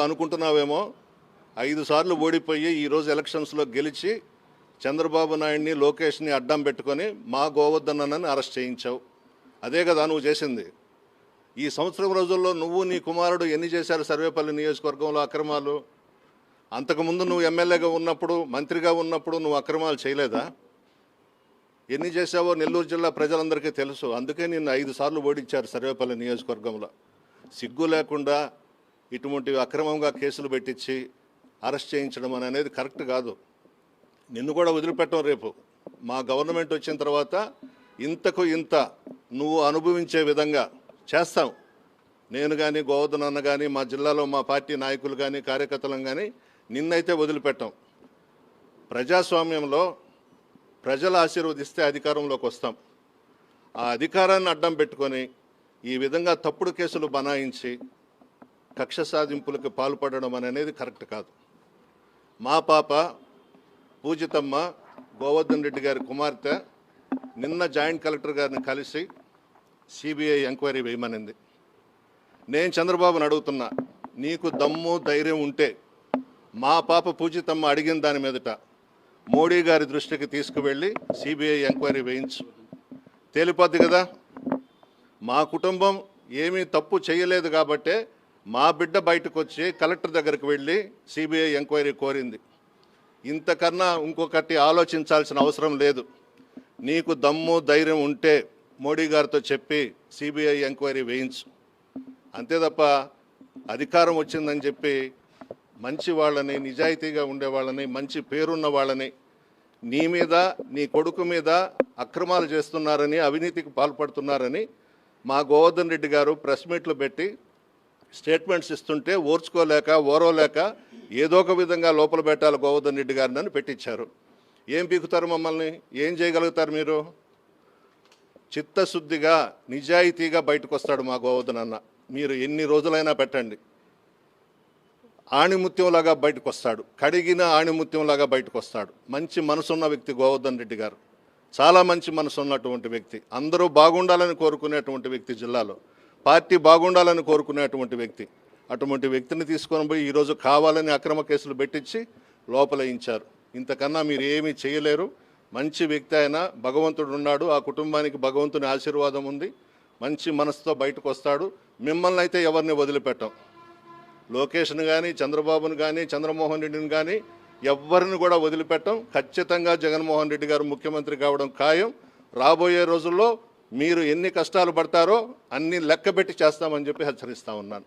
అనుకుంటున్నావేమో? ఐదు సార్లు ఓడిపోయి ఈరోజు ఎలక్షన్స్లో గెలిచి చంద్రబాబు నాయుడిని లోకేష్ని అడ్డం పెట్టుకొని మా గోవర్ధన్నని అరెస్ట్ చేయించావు. అదే కదా నువ్వు చేసింది. ఈ సంవత్సరం రోజుల్లో నువ్వు నీ కుమారుడు ఎన్ని చేశారు సర్వేపల్లి నియోజకవర్గంలో అక్రమాలు? అంతకుముందు నువ్వు ఎమ్మెల్యేగా ఉన్నప్పుడు మంత్రిగా ఉన్నప్పుడు నువ్వు అక్రమాలు చేయలేదా? ఎన్ని చేశావో నెల్లూరు జిల్లా ప్రజలందరికీ తెలుసు. అందుకే నిన్ను ఐదు సార్లు ఓడించారు సర్వేపల్లి నియోజకవర్గంలో. సిగ్గు లేకుండా ఇటువంటి అక్రమంగా కేసులు పెట్టించి అరెస్ట్ చేయించడం అనేది కరెక్ట్ కాదు. నిన్ను కూడా వదిలిపెట్టం రేపు. మా గవర్నమెంట్ వచ్చిన తర్వాత ఇంతకు ఇంత నువ్వు అనుభవించే విధంగా చేస్తాం. నేను కానీ గోవర్ధన్ అన్న కానీ మా జిల్లాలో మా పార్టీ నాయకులు కానీ కార్యకర్తలను కానీ నిన్నైతే వదిలిపెట్టాం. ప్రజాస్వామ్యంలో ప్రజలు ఆశీర్వదిస్తే అధికారంలోకి వస్తాం. ఆ అధికారాన్ని అడ్డం పెట్టుకొని ఈ విధంగా తప్పుడు కేసులు బనాయించి కక్ష సాధింపులకు పాల్పడడం అనేది కరెక్ట్ కాదు. మా పాప పూజితమ్మ గోవర్ధన్ రెడ్డి గారి కుమార్తె నిన్న జాయింట్ కలెక్టర్ గారిని కలిసి సిబిఐ ఎంక్వైరీ వేయమనింది. నేను చంద్రబాబుని అడుగుతున్నా నీకు దమ్ము ధైర్యం ఉంటే మా పాప పూజితమ్మ అడిగిన దాని మీదట మోడీ గారి దృష్టికి తీసుకువెళ్ళి సిబిఐ ఎంక్వైరీ వేయించు. తేలిపోద్ది కదా? మా కుటుంబం ఏమీ తప్పు చేయలేదు కాబట్టే మా బిడ్డ బయటకు వచ్చి కలెక్టర్ దగ్గరికి వెళ్ళి సిబిఐ ఎంక్వైరీ కోరింది. ఇంతకన్నా ఇంకొకటి ఆలోచించాల్సిన అవసరం లేదు. నీకు దమ్ము ధైర్యం ఉంటే మోడీ గారితో చెప్పి సిబిఐ ఎంక్వైరీ వేయించు. అంతే తప్ప అధికారం వచ్చిందని చెప్పి మంచి వాళ్ళని నిజాయితీగా ఉండే వాళ్ళని మంచి పేరున్న వాళ్ళని నీ మీద నీ కొడుకు మీద అక్రమాలు చేస్తున్నారని అవినీతికి పాల్పడుతున్నారని మా గోవర్ధన్ రెడ్డి గారు ప్రెస్ మీట్లు పెట్టి స్టేట్మెంట్స్ ఇస్తుంటే ఓర్చుకోలేక ఓరవలేక ఏదో ఒక విధంగా లోపల పెట్టాలి గోవర్ధన్ రెడ్డి గారిని అని పెట్టించారు. ఏం పీకుతారు మమ్మల్ని? ఏం చేయగలుగుతారు మీరు? చిత్తశుద్ధిగా నిజాయితీగా బయటకు వస్తాడు మా గోవర్ధన్ అన్న. మీరు ఎన్ని రోజులైనా పెట్టండి. ఆణిముత్యంలాగా బయటకు వస్తాడు కడిగిన ఆణిముత్యంలాగా బయటకు వస్తాడు మంచి మనసున్న వ్యక్తి గోవర్ధన్ రెడ్డి గారు. చాలా మంచి మనసు ఉన్నటువంటి వ్యక్తి. అందరూ బాగుండాలని కోరుకునేటువంటి వ్యక్తి జిల్లాలో. పార్టీ బాగుండాలని కోరుకునేటువంటి వ్యక్తి. అటువంటి వ్యక్తిని తీసుకొని పోయి ఈరోజు కావాలని అక్రమ కేసులు పెట్టించి లోపలయించారు ఇంతకన్నా మీరు ఏమీ చేయలేరు. మంచి వ్యక్తి ఆయన భగవంతుడు ఉన్నాడు. ఆ కుటుంబానికి భగవంతుని ఆశీర్వాదం ఉంది. మంచి మనసుతో బయటకు వస్తాడు. మిమ్మల్ని అయితే ఎవరిని వదిలిపెట్టాం. లోకేష్ను కానీ చంద్రబాబును కానీ చంద్రమోహన్ రెడ్డిని కానీ ఎవ్వరిని కూడా వదిలిపెట్టం. ఖచ్చితంగా జగన్మోహన్ రెడ్డి గారు ముఖ్యమంత్రి కావడం ఖాయం. రాబోయే రోజుల్లో మీరు ఎన్ని కష్టాలు పడతారో అన్ని లెక్కబెట్టి చేస్తామని చెప్పి హెచ్చరిస్తా ఉన్నాను.